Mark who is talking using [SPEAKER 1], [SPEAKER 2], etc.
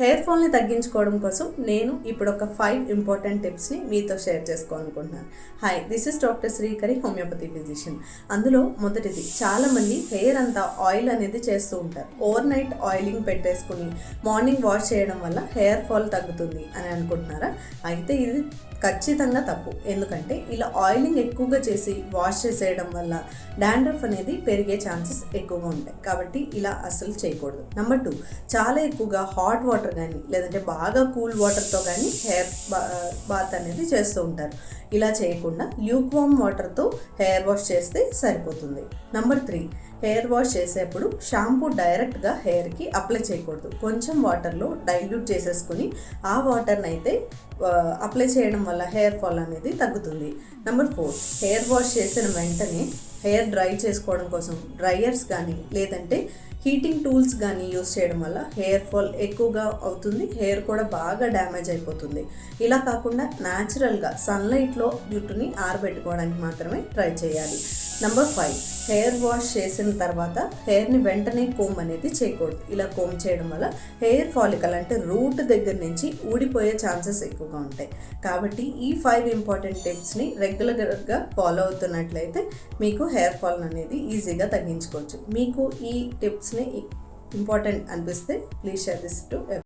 [SPEAKER 1] Hair ఫాల్ని తగ్గించుకోవడం కోసం నేను ఇప్పుడు ఒక ఫైవ్ ఇంపార్టెంట్ టిప్స్ని మీతో షేర్ చేసుకోవాలనుకుంటున్నాను. Hi this is doctor Srikari homeopathy physician అందులో మొదటిది చాలామంది హెయిర్ అంతా ఆయిల్ అనేది చేస్తూ ఉంటారు. ఓవర్ నైట్ ఆయిలింగ్ పెట్టేసుకుని మార్నింగ్ వాష్ చేయడం వల్ల హెయిర్ ఫాల్ తగ్గుతుంది అని అనుకుంటున్నారా? అయితే ఇది ఖచ్చితంగా తప్పు. ఎందుకంటే ఇలా ఆయిలింగ్ ఎక్కువగా చేసి వాష్ చేసేయడం వల్ల డాండ్రఫ్ అనేది పెరిగే ఛాన్సెస్ ఎక్కువగా ఉంటాయి. కాబట్టి ఇలా అస్సలు చేయకూడదు. నెంబర్ టూ చాలా ఎక్కువగా హాట్ వాటర్ వాటర్ కానీ లేదంటే బాగా కూల్ వాటర్తో కానీ హెయిర్ బాత్ అనేది చేస్తూ ఉంటారు. ఇలా చేయకుండా ల్యూక్ వామ్ వాటర్తో హెయిర్ వాష్ చేస్తే సరిపోతుంది. నెంబర్ త్రీ హెయిర్ వాష్ చేసేప్పుడు షాంపూ డైరెక్ట్గా హెయిర్కి అప్లై చేయకూడదు. కొంచెం వాటర్లో డైల్యూట్ చేసేసుకుని ఆ వాటర్ని అయితే అప్లై చేయడం వల్ల హెయిర్ ఫాల్ అనేది తగ్గుతుంది. నెంబర్ ఫోర్ హెయిర్ వాష్ చేసిన వెంటనే హెయిర్ డ్రై చేసుకోవడం కోసం డ్రైయర్స్ కానీ లేదంటే హీటింగ్ టూల్స్ కానీ యూస్ చేయడం వల్ల హెయిర్ ఫాల్ ఎక్కువగా అవుతుంది హెయిర్ కూడా బాగా డ్యామేజ్ అయిపోతుంది. ఇలా కాకుండా న్యాచురల్గా సన్లైట్లో జుట్టుని ఆరబెట్టుకోవడానికి మాత్రమే ట్రై చేయాలి. నెంబర్ ఫైవ్ హెయిర్ వాష్ చేసిన తర్వాత హెయిర్ని వెంటనే కోమ్ అనేది చేయకూడదు. ఇలా కోమ్ చేయడం వల్ల హెయిర్ ఫాలికల్ అంటే రూట్ దగ్గర నుంచి ఊడిపోయే ఛాన్సెస్ ఎక్కువగా ఉంటాయి. కాబట్టి ఈ ఫైవ్ ఇంపార్టెంట్ టిప్స్ని రెగ్యులర్గా ఫాలో అవుతున్నట్లయితే మీకు హెయిర్ ఫాల్ అనేది ఈజీగా తగ్గించుకోవచ్చు. మీకు ఈ టిప్స్ని ఇంపార్టెంట్ అనిపిస్తే ప్లీజ్ షేర్ దిస్ టు